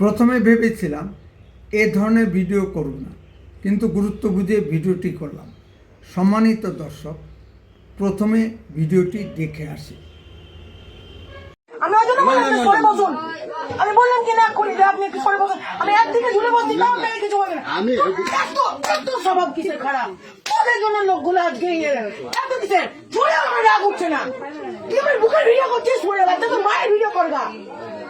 প্রথমে ভেবেছিলাম এ ধরনের ভিডিও করব না কিন্তু গুরুত্ব বুঝে ভিডিওটি করলাম। সম্মানিত দর্শক প্রথমে ভিডিওটি দেখে আসি। আমি বললাম কি না যে আপনি একটু সরে বসুন। আমি একদিকে ঝুলে বসছি তাও আপনাকে কিছু বলবে না। আমি এত এত স্বভাব কিসের খারাপ? তোদের জন্য লোকগুলো আজকে ইয়ে এত কিসের? ঝুলে আমার রাগ উঠছে না। তুই আমার বুকের ভিডিও করছিস সরে বাচ্চা তো মায়ের ভিডিও করবা।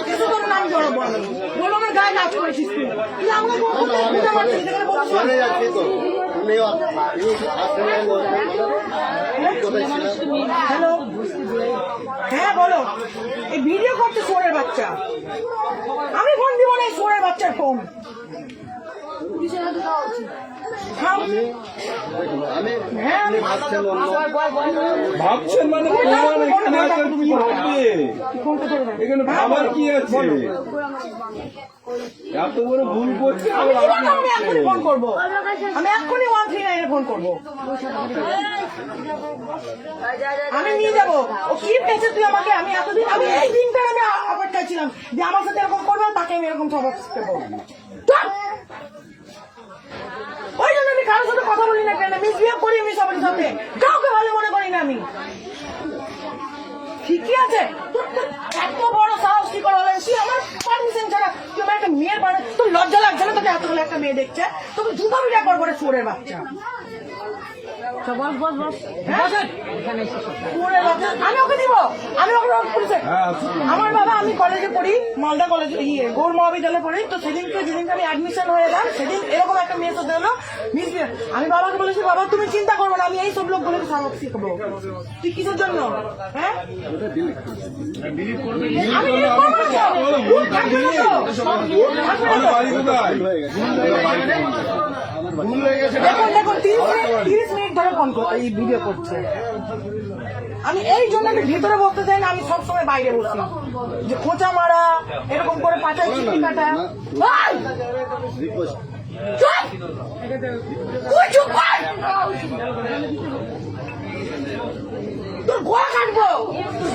কিছু জড়াবো আমি বলো আমার গায়ে নাচ করেছিস তুই। তুই আমাকে বলছিস হ্যালো? হ্যাঁ বলো। এই ভিডিও করছে সোরের বাচ্চা। আমি ফোন দিব না এই সোরের বাচ্চার ফোন। ভাবছেন মানে তোমার এখানে আসার কি। এখানে ভাবার আছে? এত বড় ভুল করছে আমি আবার ফোন করব? এক্ষুনি ওয়ান থ্রি নাইনে ফোন করব। আমি নিয়ে যাব। ও কি পেয়েছে তুই আমাকে? আমি এতদিন আমি এই দিনটা আমি আ- অপেক্ষায় ছিলাম যে আমার সাথে এরকম করবে তাকে আমি এরকম স্বভাব দেবো চল! ওই জন্য আমি বলি না কেন? মিসবিহেভ করি আমি সবার সাথে। কাউকে ভালো মনে করি না আমি। ঠিকই আছে। এত বড় সাহস, কি করে হলেন সে আমার পারমিশন ছাড়া আমার একটা মেয়ের পারে তোর লজ্জা লাগছে না তোকে? এতগুলো একটা মেয়ে দেখছে। তোকে জুতো বিটা করব সুরের বাচ্চা। হ্যাঁ? সুরের বাচ্চা। আমি ওকে দিব। আমি ওকে হ্যাঁ, আমার বাবা আমি কলেজে পড়ি মালদা কলেজে ইয়ে গৌর মহাবিদ্যালয়ে পড়ি। তো সেদিনকে যেদিনকে আমি অ্যাডমিশন হয়ে এলাম সেদিন এরকম একটা মেয়ে সাথে হলো মিসবিহেভ আমি বাবাকে বলেছি বাবা তুমি চিন্তা করব না আমি এই সব লোকগুলোকে সবক শিখব। তুই কিসের জন্য? হ্যাঁ? আমি দেখুন দেখুন তিরিশ মিনিট তিরিশ মিনিট ধরে ফোন এই ভিডিও করছে। আমি এই জন্য আমি ভিতরে বলতে চাই না আমি সবসময় বাইরে বসি। যে খোঁচা মারা এরকম করে পাচাই চিঠি কাটা! তোর কাটবো!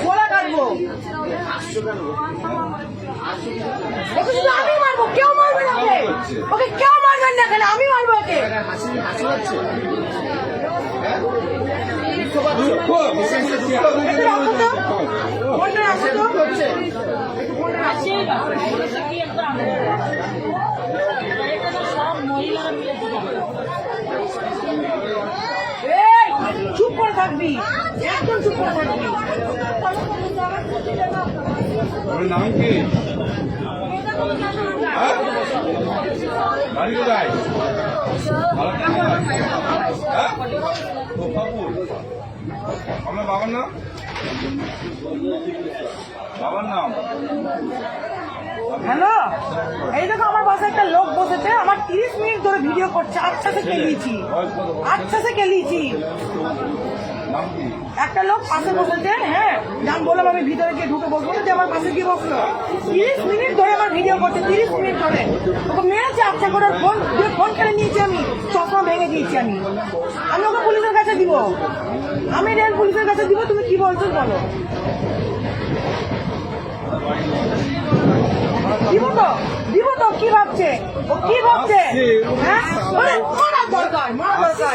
গলা কাটবো! ওকে শুধু আমি মারবো কেউ মারবে না ওকে কেউ মারবেন না কেন? আমি মারবো ওকে। চুপ করে থাকবি। একদম চুপ করে থাকবি। নাম কি? বাড়ি কোথায়? আমার বাবার নাম বাবার নাম হ্যালো? এই দেখো, আমার পাশে একটা লোক বসেছে, আমার তিরিশ মিনিট ধরে ভিডিও করছে। আচ্ছা সে কেলিয়েছি আচ্ছা সে কেলিয়েছি একটা লোক পাশে বসেছে হ্যাঁ। নাম বললাম আমি ভিতরে গিয়ে ঢুকে বসবো। যে আমার পাশে গিয়ে বসল। তিরিশ মিনিট ধরে আমার ভিডিও করছে তিরিশ মিনিট ধরে। ওকে মেরেছে আচ্ছা করে ফোন ফোন কেড়ে নিয়েছি আমি চশমা ভেঙে দিয়েছি আমি। আমি ওকে পুলিশের কাছে দিব। আমি রেল পুলিশের কাছে দিব তুমি কি বলছো বলো। দিব তো দিব তো কি ভাবছে? ও কি ভাবছে? হ্যাঁ? মারা দরকার মারা দরকার।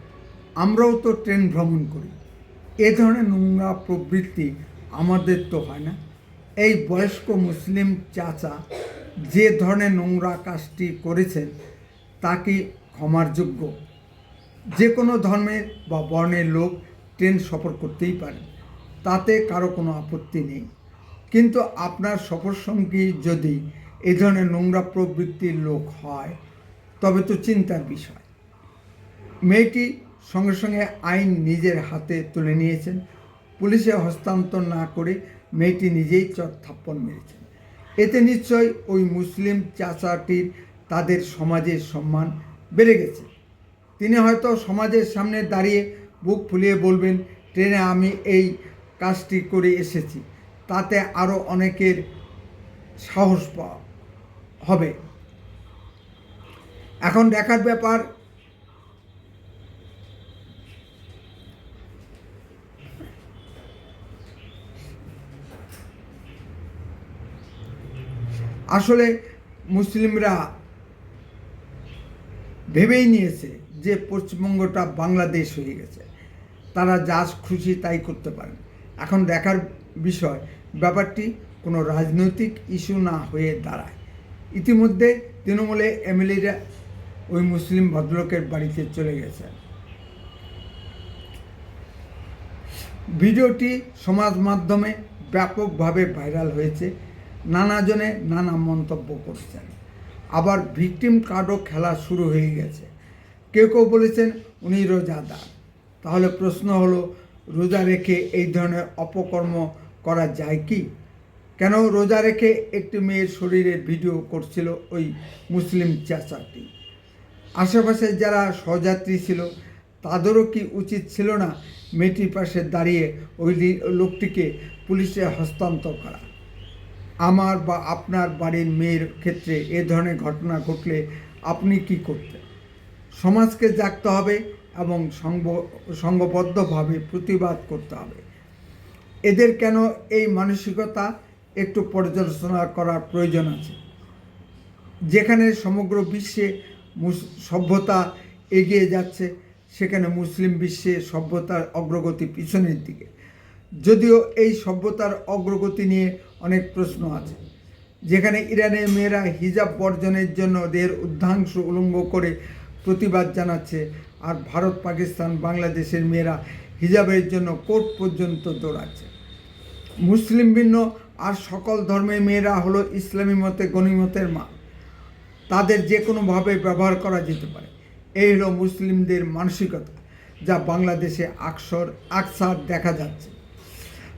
আমরাও তো ট্রেন ভ্রমণ করি। এ ধরনের নোংরা প্রবৃত্তি আমাদের তো হয় না। এই বয়স্ক মুসলিম চাচা যে ধরনের নোংরা কাজটি করেছেন, তা কি ক্ষমার যোগ্য? যে কোনো ধর্মের বা বর্ণের লোক ট্রেন সফর করতেই পারে, তাতে কারও কোনো আপত্তি নেই। কিন্তু আপনার সফর সঙ্গী যদি এ ধরনের নোংরা প্রবৃত্তির লোক হয়, তবে তো চিন্তার বিষয়। মেয়েটি সঙ্গে সঙ্গে আইন নিজের হাতে তুলে নিয়েছেন। পুলিশে হস্তান্তর না করে মেয়েটি নিজেই চট থাপ্পন মেরেছেন। এতে নিশ্চয় ওই মুসলিম চাচাটির তাদের সমাজের সম্মান বেড়ে গেছে। তিনি হয়তো সমাজের সামনে দাঁড়িয়ে বুক ফুলিয়ে বলবেন, ট্রেনে আমি এই কাজটি করে এসেছি। তাতে আরও অনেকের সাহস পাওয়া হবে। এখন দেখার ব্যাপার আসলে মুসলিমরা ভেবেই নিয়েছে যে পশ্চিমবঙ্গটা বাংলাদেশ হয়ে গেছে। তারা যা খুশি তাই করতে পারেন। এখন দেখার বিষয়, ব্যাপারটি কোনো রাজনৈতিক ইস্যু না হয়ে দাঁড়ায়। ইতিমধ্যে তৃণমূলে এমএলএরা ওই মুসলিম ভদ্রলোকের বাড়িতে চলে গেছে। ভিডিওটি সমাজ মাধ্যমে ব্যাপকভাবে ভাইরাল হয়েছে। নানাজনে নানা মন্তব্য করছেন। আবার ভিকটিম কার্ডও খেলা শুরু হয়ে গেছে। কেউ কেউ বলেছেন উনি রোজাদার। তাহলে প্রশ্ন হলো, রোজা রেখে এই ধরনের অপকর্ম করা যায় কি? কেন রোজা রেখে একটি মেয়ের শরীরে ভিডিও করছিল ওই মুসলিম চাচাটি? আশেপাশে যারা সহযাত্রী ছিল, তাদেরও কি উচিত ছিল না মেয়েটির পাশে দাঁড়িয়ে ওই লোকটিকে পুলিশে হস্তান্তর করা? আমার বা আপনার বাড়ির মেয়ের ক্ষেত্রে এ ধরনের ঘটনা ঘটলে আপনি কি করতেন? সমাজকে জাগতে হবে এবং সঙ্গ সংঘবদ্ধভাবে প্রতিবাদ করতে হবে। এদের কেন এই মানসিকতা একটু পর্যালোচনা করার প্রয়োজন আছে? যেখানে সমগ্র বিশ্বে সভ্যতা এগিয়ে যাচ্ছে, সেখানে মুসলিম বিশ্বে সভ্যতার অগ্রগতি পিছনের দিকে। যদিও এই সভ্যতার অগ্রগতি নিয়ে অনেক প্রশ্ন আছে। যেখানে ইরানের মেয়েরা হিজাব বর্জনের জন্য দেহের উদ্ধাংশ উলঙ্গ করে প্রতিবাদ জানাচ্ছে আর ভারত, পাকিস্তান, বাংলাদেশের মেয়েরা হিজাবের জন্য কোর্ট পর্যন্ত দৌড়াচ্ছে। মুসলিম ভিন্ন আর সকল ধর্মের মেয়েরা হলো ইসলামী মতে গণিমতের মা। তাদের যে কোনোভাবে ব্যবহার করা যেতে পারে। এই হলো মুসলিমদের মানসিকতা, যা বাংলাদেশে আকসর আকসার দেখা যাচ্ছে।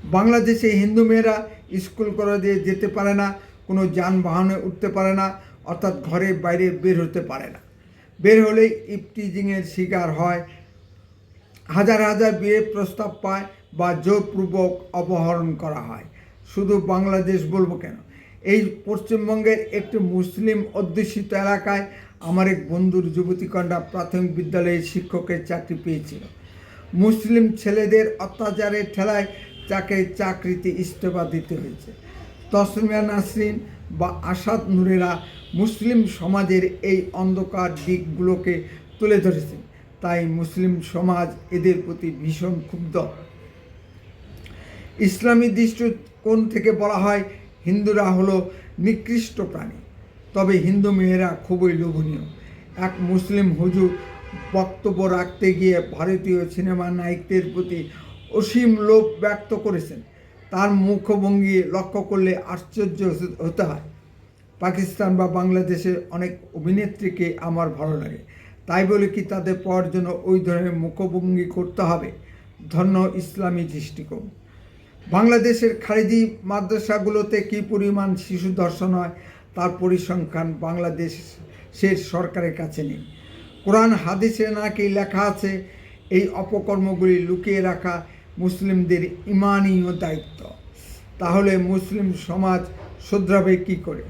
বাংলাদেশে হিন্দু মেয়েরা স্কুল দিয়ে যেতে পারে না, কোনো যানবাহনে উঠতে পারে না, অর্থাৎ ঘরে বাইরে বের হতে পারে না। বের হলে ইফটিজিংয়ের শিকার হয়। হাজার হাজার বিয়ের প্রস্তাব পায় বা জোরপূর্বক অপহরণ করা হয়। শুধু বাংলাদেশ বলব কেন? এই পশ্চিমবঙ্গের একটি মুসলিম অধ্যুষিত এলাকায় আমার এক বন্ধুর যুবতীকন্যা প্রাথমিক বিদ্যালয়ে শিক্ষকের চাকরি পেয়েছিল। মুসলিম ছেলেদের অত্যাচারের ঠেলায় তাকে চাকরিতে ইস্তফা দিতে হয়েছে। তসমিয়া নাসরিন বা আসাদ নূরেরা মুসলিম সমাজের এই অন্ধকার দিকগুলোকে তুলে ধরেছেন। তাই মুসলিম সমাজ এদের প্রতি ভীষণ ক্ষুব্ধ। ইসলামী দৃষ্টিকোণ থেকে বলা হয়, হিন্দুরা হলো নিকৃষ্ট প্রাণী। তবে হিন্দু মেয়েরা খুবই লোভনীয়। এক মুসলিম হুজুর বক্তব্য রাখতে গিয়ে ভারতীয় সিনেমা নায়কদের প্রতি অসীম লোভ ব্যক্ত করেছেন। তার মুখভঙ্গি লক্ষ্য করলে আশ্চর্য হতে হয়। পাকিস্তান বা বাংলাদেশের অনেক অভিনেত্রীকে আমার ভালো লাগে। তাই বলে কি তাদের পাওয়ার জন্য ওই ধরনের মুখভঙ্গি করতে হবে? ধন্য ইসলামী দৃষ্টিকোণ। বাংলাদেশের খারিজি মাদ্রাসাগুলোতে কী পরিমাণ শিশু ধর্ষণ হয় তার পরিসংখ্যান বাংলাদেশের সরকারের কাছে নেই। কোরআন, হাদিসে নাকি লেখা আছে, এই অপকর্মগুলি লুকিয়ে রাখা মুসলিমদের ইমানীয় দায়িত্ব। তাহলে মুসলিম সমাজ শুধরাবে কী করে?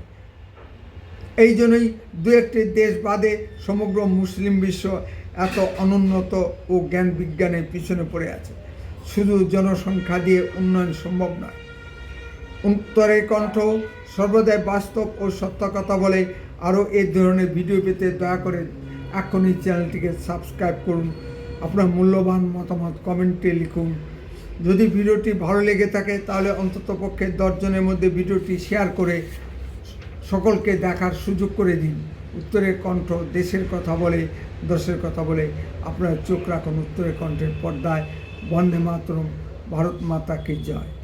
এই জন্যই দু একটি দেশ বাদে সমগ্র মুসলিম বিশ্ব এত অনুন্নত ও জ্ঞান বিজ্ঞানের পিছনে পড়ে আছে। শুধু জনসংখ্যা দিয়ে উন্নয়ন সম্ভব নয়। উত্তরের কণ্ঠ সর্বদাই বাস্তব ও সত্য কথা বলে। আরও এই ধরনের ভিডিও পেতে দয়া করে এখনই চ্যানেলটিকে সাবস্ক্রাইব করুন। আপনার মূল্যবান মতামত কমেন্টে লিখুন। যদি ভিডিওটি ভালো লেগে থাকে, তাহলে অন্ততপক্ষে দশজনের মধ্যে ভিডিওটি শেয়ার করে সকলকে দেখার সুযোগ করে দিন। উত্তরের কণ্ঠ দেশের কথা বলে, দশের কথা বলে, আপনার চোখ রাখুন উত্তরের কণ্ঠের পর্দায়। বন্দে মাতরম, ভারত মাতাকে জয়।